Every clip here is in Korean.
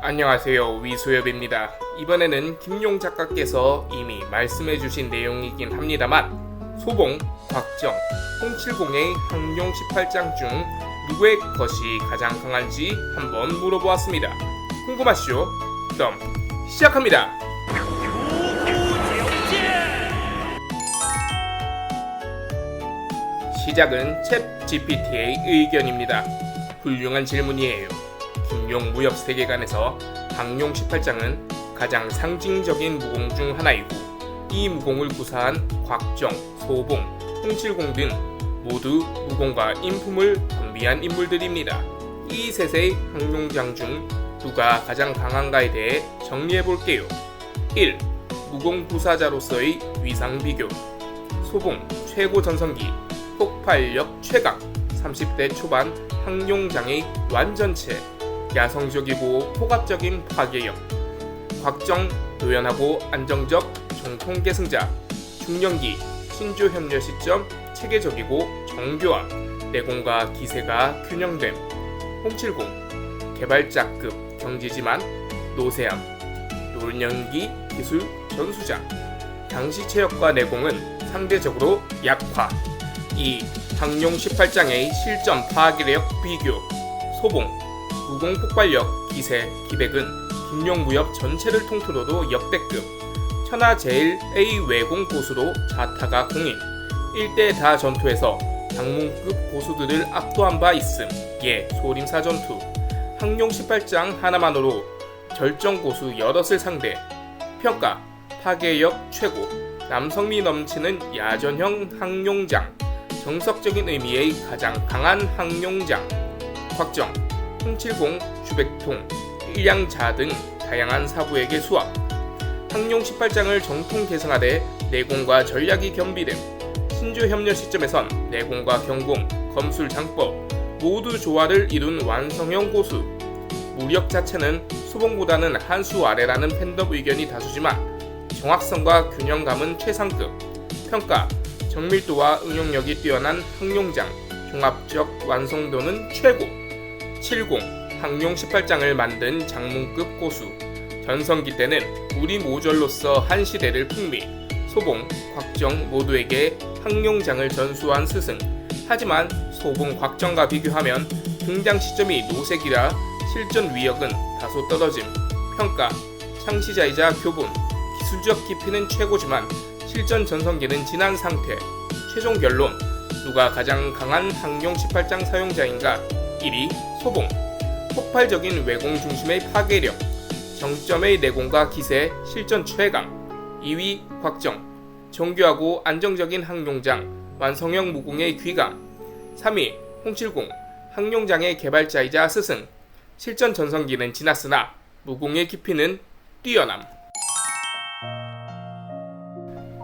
안녕하세요 위소엽입니다. 이번에는 김용 작가께서 이미 말씀해 주신 내용이긴 합니다만 소봉, 곽정, 홍칠공의 항용 18장 중 누구의 것이 가장 강한지 한번 물어보았습니다. 궁금하시죠? 그럼 시작합니다. 시작은 챗 GPT의 의견입니다. 훌륭한 질문이에요. 김용 무협 세계관에서 강용 18장은 가장 상징적인 무공 중 하나이고 이 무공을 구사한 곽정, 소봉, 홍칠공 등 모두 무공과 인품을 겸비한 인물들입니다. 이 셋의 항용장 중 누가 가장 강한가에 대해 정리해 볼게요. 1. 무공 부사자로서의 위상 비교 소봉 최고 전성기 폭발력 최강 30대 초반 항용장의 완전체 야성적이고 포갑적인 파괴력 곽정 노연하고 안정적 정통 계승자 중년기 신조 협력 시점 체계적이고 정교함 내공과 기세가 균형됨 홍칠공 개발자급 경지지만 노세함 노년기 기술 전수자 당시 체력과 내공은 상대적으로 약화. 이 항용 18장의 실전 파괴력 비교 소봉 무공 폭발력 기세 기백은 김용 무협 전체를 통틀어도 역대급. 천하 제일 A 외공 고수로 자타가 공인. 1대 다 전투에서 장문급 고수들을 압도한 바 있음. 예 소림사 전투. 항용 18장 하나만으로 절정 고수 여럿을 상대. 평가 파괴력 최고. 남성미 넘치는 야전형 항용장. 정석적인 의미의 가장 강한 항용장. 확정 홍칠공 주백통 일량자 등 다양한 사부에게 수합 항용 18장을 정통 계승하되 내공과 전략이 겸비됨. 신주 협력 시점에선 내공과 경공, 검술 장법 모두 조화를 이룬 완성형 고수. 무력 자체는 수봉보다는 한 수 아래라는 팬덤 의견이 다수지만 정확성과 균형감은 최상급. 평가 정밀도와 응용력이 뛰어난 항용장 종합적 완성도는 최고 70 항용 18장을 만든 장문급 고수. 전성기 때는 우리 모절로서 한 시대를 풍미 소봉, 곽정 모두에게 항용장을 전수한 스승. 하지만 소봉, 곽정과 비교하면 등장 시점이 노색이라 실전 위력은 다소 떨어짐. 평가 창시자이자 교본 기술적 깊이는 최고지만 실전 전성기는 지난 상태. 최종 결론 누가 가장 강한 항용 18장 사용자인가 1위 소봉. 폭발적인 외공 중심의 파괴력 정점의 내공과 기세 실전 최강. 2위 곽정 정교하고 안정적인 항용장 완성형 무공의 귀감 3위 홍칠공 항용장의 개발자이자 스승. 실전 전성기는 지났으나 무공의 깊이는 뛰어남.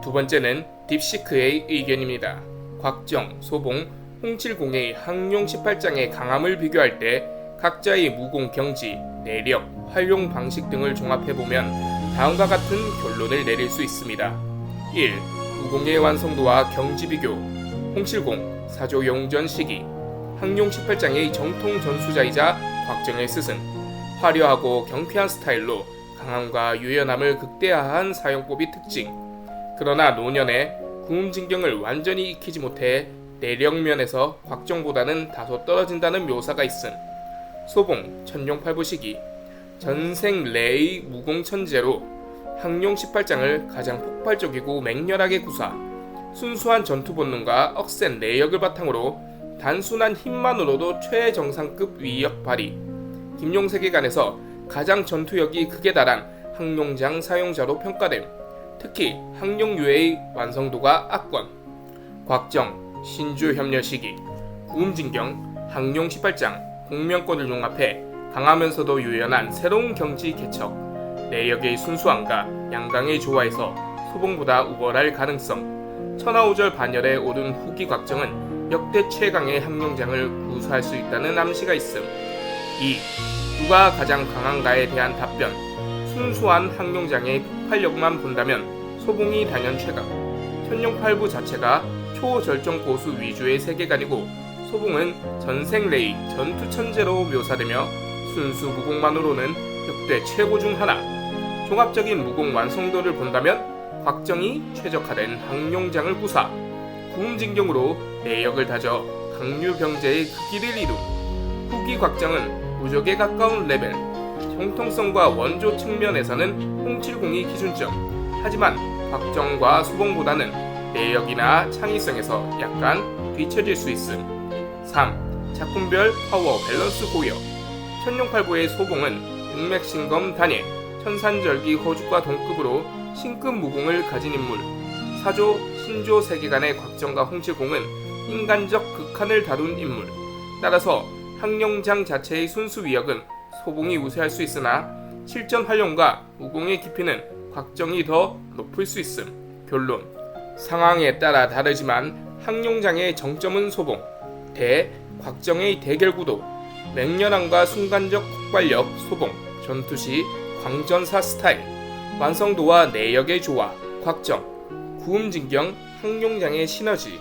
두 번째는 딥시크의 의견입니다. 곽정, 소봉, 홍칠공의 항용 18장의 강함을 비교할 때 각자의 무공 경지, 내력, 활용 방식 등을 종합해보면 다음과 같은 결론을 내릴 수 있습니다. 1. 무공의 완성도와 경지 비교 홍칠공, 사조 용전 시기 항용 18장의 정통 전수자이자 곽정의 스승 화려하고 경쾌한 스타일로 강함과 유연함을 극대화한 사용법이 특징 그러나 노년에 구음진경을 완전히 익히지 못해 내력면에서 곽정보다는 다소 떨어진다는 묘사가 있음. 소봉 천룡 팔부 시기. 전생 레이 무공천재로 항용 18장을 가장 폭발적이고 맹렬하게 구사 순수한 전투 본능과 억센 내역을 바탕으로 단순한 힘만으로도 최정상급 위력 발휘. 김용 세계관에서 가장 전투력이 극에 달한 항용장 사용자로 평가됨. 특히 항용유의 완성도가 압권. 곽정 신주 협력 시기. 구음진경 항용 18장 공명권을 융합해 강하면서도 유연한 새로운 경지 개척. 내역의 순수함과 양강의 조화에서 소봉보다 우월할 가능성. 천하오절 반열에 오른 후기 곽정은 역대 최강의 항용장을 구사할 수 있다는 암시가 있음. 2. 누가 가장 강한가에 대한 답변 순수한 항용장의 폭발력만 본다면 소봉이 단연 최강. 천룡팔부 자체가 초절정 고수 위주의 세계관이고 소봉은 전생 레이 전투 천재로 묘사되며 순수 무공만으로는 역대 최고 중 하나. 종합적인 무공 완성도를 본다면 곽정이 최적화된 항용장을 구사, 구음진경으로 내역을 다져 강류병제의 크기를 이룬 후기 곽정은 무적에 가까운 레벨, 형통성과 원조 측면에서는 070이 기준점. 하지만 곽정과 수봉보다는 내역이나 창의성에서 약간 뒤처질 수 있음. 3. 작품별 파워 밸런스 고여. 천룡팔부의 소봉은 육맥신검 단예, 천산절기 호죽과 동급으로 신급 무공을 가진 인물. 사조, 신조 세계관의 곽정과 홍칠공은 인간적 극한을 다룬 인물. 따라서 항룡장 자체의 순수 위력은 소봉이 우세할 수 있으나 실전 활용과 무공의 깊이는 곽정이 더 높을 수 있음. 결론. 상황에 따라 다르지만 항룡장의 정점은 소봉, 대 곽정의 대결 구도, 맹렬함과 순간적 폭발력 소봉, 전투 시 광전사 스타일, 완성도와 내역의 조화, 곽정, 구음진경, 항룡장의 시너지,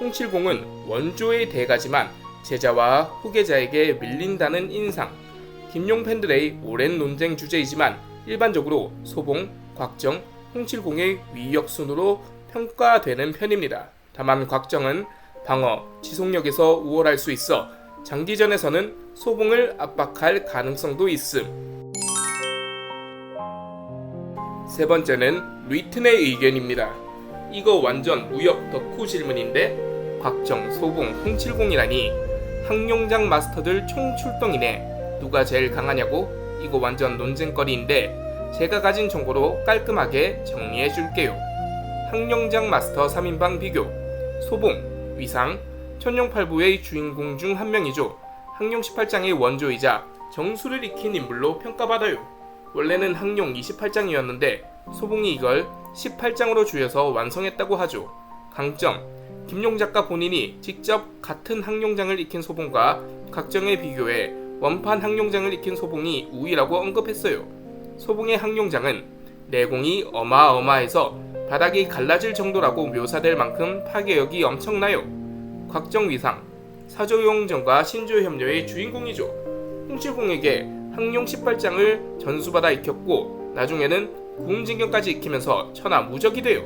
홍칠공은 원조의 대가지만 제자와 후계자에게 밀린다는 인상, 김용 팬들의 오랜 논쟁 주제이지만 일반적으로 소봉, 곽정, 홍칠공의 위력 순으로 평가되는 편입니다. 다만 곽정은 방어, 지속력에서 우월할 수 있어 장기전에서는 소봉을 압박할 가능성도 있음. 세 번째는 리튼의 의견입니다. 이거 완전 무역 덕후 질문인데 곽정, 소봉, 홍칠공이라니 항용장 마스터들 총출동이네. 누가 제일 강하냐고? 이거 완전 논쟁거리인데 제가 가진 정보로 깔끔하게 정리해 줄게요. 항용장 마스터 3인방 비교 소봉, 위상, 천룡팔부의 주인공 중 한 명이죠. 항룡 18장의 원조이자 정수를 익힌 인물로 평가받아요. 원래는 항룡 28장이었는데 소봉이 이걸 18장으로 줄여서 완성했다고 하죠. 강점 김용 작가 본인이 직접 같은 항룡장을 익힌 소봉과 각정에 비교해 원판 항룡장을 익힌 소봉이 우위라고 언급했어요. 소봉의 항룡장은 내공이 어마어마해서 바닥이 갈라질 정도라고 묘사될 만큼 파괴력이 엄청나요. 곽정 위상 사조용전과 신조협녀의 주인공이죠. 홍칠공에게 항룡 18장을 전수받아 익혔고 나중에는 구음진경까지 익히면서 천하 무적이 돼요.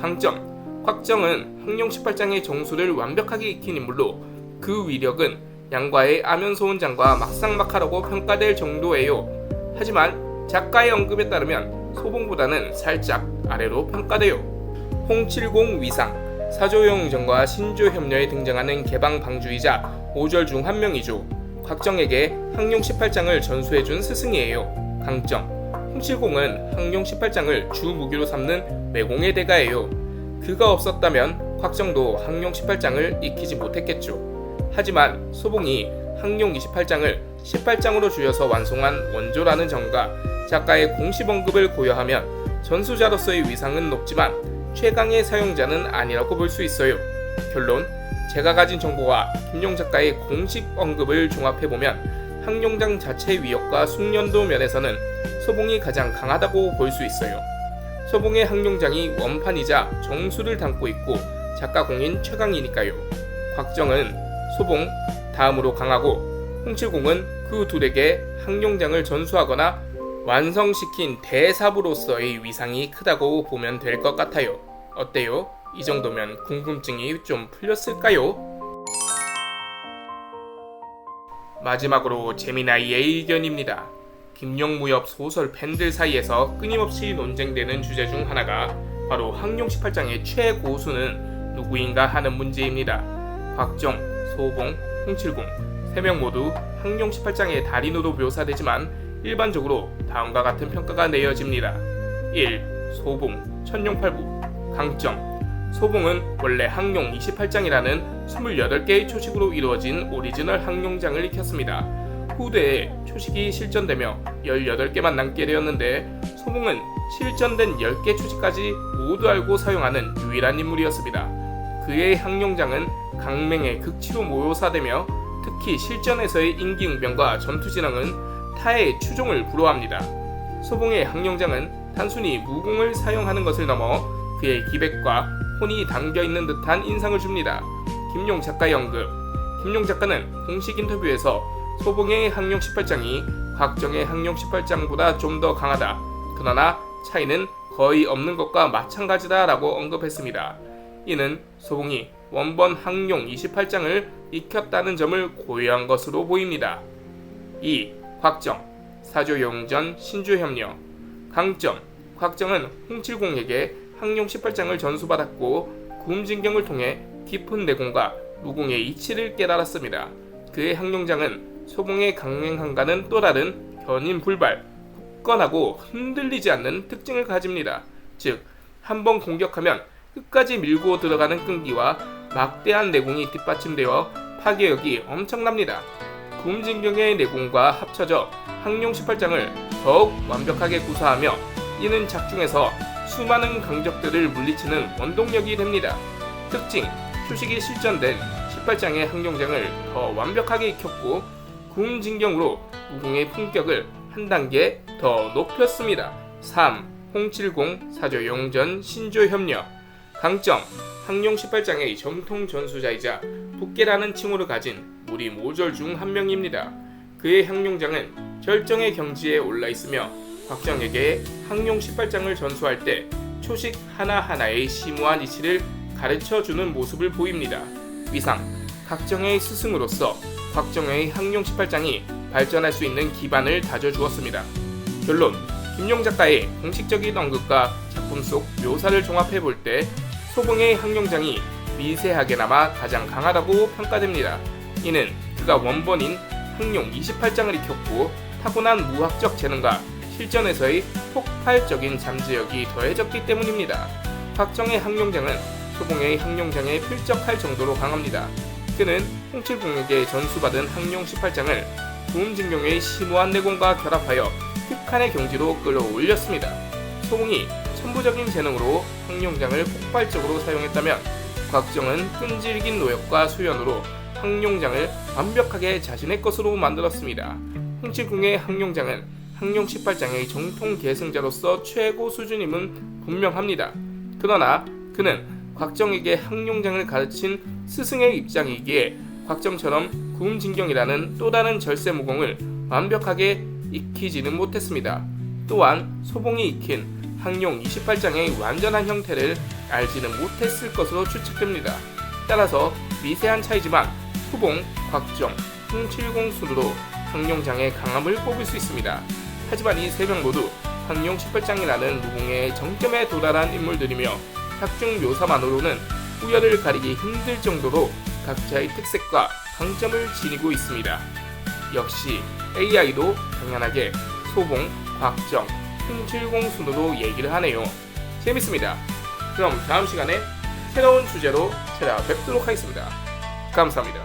강점 곽정은 항룡 18장의 정수를 완벽하게 익힌 인물로 그 위력은 양과의 아면소원장과 막상막하라고 평가될 정도예요. 하지만 작가의 언급에 따르면 소봉보다는 살짝 아래로 평가돼요. 홍칠공 위상 사조용전과 신조협녀에 등장하는 개방 방주이자 5절 중 한 명이죠. 곽정에게 항룡 18장을 전수해준 스승이에요. 강점 홍칠공은 항룡 18장을 주 무기로 삼는 매공의 대가예요. 그가 없었다면 곽정도 항룡 18장을 익히지 못했겠죠. 하지만 소봉이 항룡 28장을 18장으로 줄여서 완성한 원조라는 점과 작가의 공식 언급을 고려하면 전수자로서의 위상은 높지만 최강의 사용자는 아니라고 볼 수 있어요. 결론 제가 가진 정보와 김용 작가의 공식 언급을 종합해보면 항룡장 자체 위력과 숙련도 면에서는 소봉이 가장 강하다고 볼 수 있어요. 소봉의 항룡장이 원판이자 정수를 담고 있고 작가 공인 최강이니까요. 곽정은 소봉, 다음으로 강하고 홍칠공은 그 둘에게 항룡장을 전수하거나 완성시킨 대사부로서의 위상이 크다고 보면 될 것 같아요. 어때요? 이 정도면 궁금증이 좀 풀렸을까요? 마지막으로 재미나이의 의견입니다. 김용무협 소설 팬들 사이에서 끊임없이 논쟁되는 주제 중 하나가 바로 항룡 18장의 최고수는 누구인가 하는 문제입니다. 곽정, 소봉, 홍칠공 세명 모두 항룡 18장의 달인으로 묘사되지만 일반적으로 다음과 같은 평가가 내려집니다. 1. 소봉, 천룡팔부 강점 소봉은 원래 항룡 28장이라는 28개의 초식으로 이루어진 오리지널 항룡장을 익혔습니다. 후대에 초식이 실전되며 18개만 남게 되었는데 소봉은 실전된 10개 초식까지 모두 알고 사용하는 유일한 인물이었습니다. 그의 항룡장은 강맹의 극치로 모요사되며 특히 실전에서의 인기응변과 전투진앙은 타의 추종을 불허합니다. 소봉의 항룡장은 단순히 무공을 사용하는 것을 넘어 그의 기백과 혼이 담겨 있는 듯한 인상을 줍니다. 김용 작가의 언급. 김용 작가는 공식 인터뷰에서 소봉의 항룡 18장이 곽정의 항룡 18장보다 좀 더 강하다. 그러나 차이는 거의 없는 것과 마찬가지다 라고 언급했습니다. 이는 소봉이 원본 항룡 28장을 익혔다는 점을 고려한 것으로 보입니다. 2. 곽정 사조용전 신주협력 강점 곽정은 홍칠공에게 항룡 18장을 전수받았고 구음진경을 통해 깊은 내공과 무공의 이치를 깨달았습니다. 그의 항룡장은 소봉의 강행한가는 또 다른 견인불발, 굳건하고 흔들리지 않는 특징을 가집니다. 즉, 한 번 공격하면 끝까지 밀고 들어가는 끈기와 막대한 내공이 뒷받침되어 파괴력이 엄청납니다. 구음진경의 내공과 합쳐져 항룡 18장을 더욱 완벽하게 구사하며 이는 작중에서 수많은 강적들을 물리치는 원동력이 됩니다. 특징, 표식이 실전된 18장의 항룡장을 더 완벽하게 익혔고 구음진경으로 무공의 품격을 한 단계 더 높였습니다. 3. 홍칠공 사조 용전 신조 협력 강점 항룡 18장의 정통 전수자이자 북계라는 칭호를 가진 무리 모절 중 한 명입니다. 그의 항룡장은 절정의 경지에 올라 있으며 곽정에게 항룡 18장을 전수할 때 초식 하나하나의 심오한 이치를 가르쳐 주는 모습을 보입니다. 위상 각정의 스승으로서 곽정의 항룡 18장이 발전할 수 있는 기반을 다져 주었습니다. 결론 김용 작가의 공식적인 언급과 작품 속 묘사를 종합해 볼 때 소봉의 항룡장이 미세하게나마 가장 강하다고 평가됩니다. 이는 그가 원본인 항룡 28장을 익혔고 타고난 무학적 재능과 실전에서의 폭발적인 잠재력이 더해졌기 때문입니다. 박정의 항룡장은 소봉의 항룡장에 필적할 정도로 강합니다. 그는 홍칠공에게 전수받은 항룡 18장을 구음진경의 심오한 내공과 결합하여 극한의 경지로 끌어올렸습니다. 소봉이 천부적인 재능으로 항룡장을 폭발적으로 사용했다면 곽정은 끈질긴 노력과 수련으로 항룡장을 완벽하게 자신의 것으로 만들었습니다. 홍칠궁의 항룡장은 항룡 18장의 정통 계승자로서 최고 수준임은 분명합니다. 그러나 그는 곽정에게 항룡장을 가르친 스승의 입장이기에 곽정처럼 구음진경이라는 또 다른 절세무공을 완벽하게 익히지는 못했습니다. 또한 소봉이 익힌 항룡 28장의 완전한 형태를 알지는 못했을 것으로 추측됩니다. 따라서 미세한 차이지만 소봉, 곽정, 홍칠공 순으로 항룡장의 강함을 뽑을 수 있습니다. 하지만 이 세 명 모두 항룡 18장이라는 무공의 정점에 도달한 인물들이며 작중 묘사만으로는 우열을 가리기 힘들 정도로 각자의 특색과 강점을 지니고 있습니다. 역시 AI도 당연하게 소봉, 곽정, 홍칠공 순으로 얘기를 하네요. 재밌습니다. 그럼 다음 시간에 새로운 주제로 찾아뵙도록 하겠습니다. 감사합니다.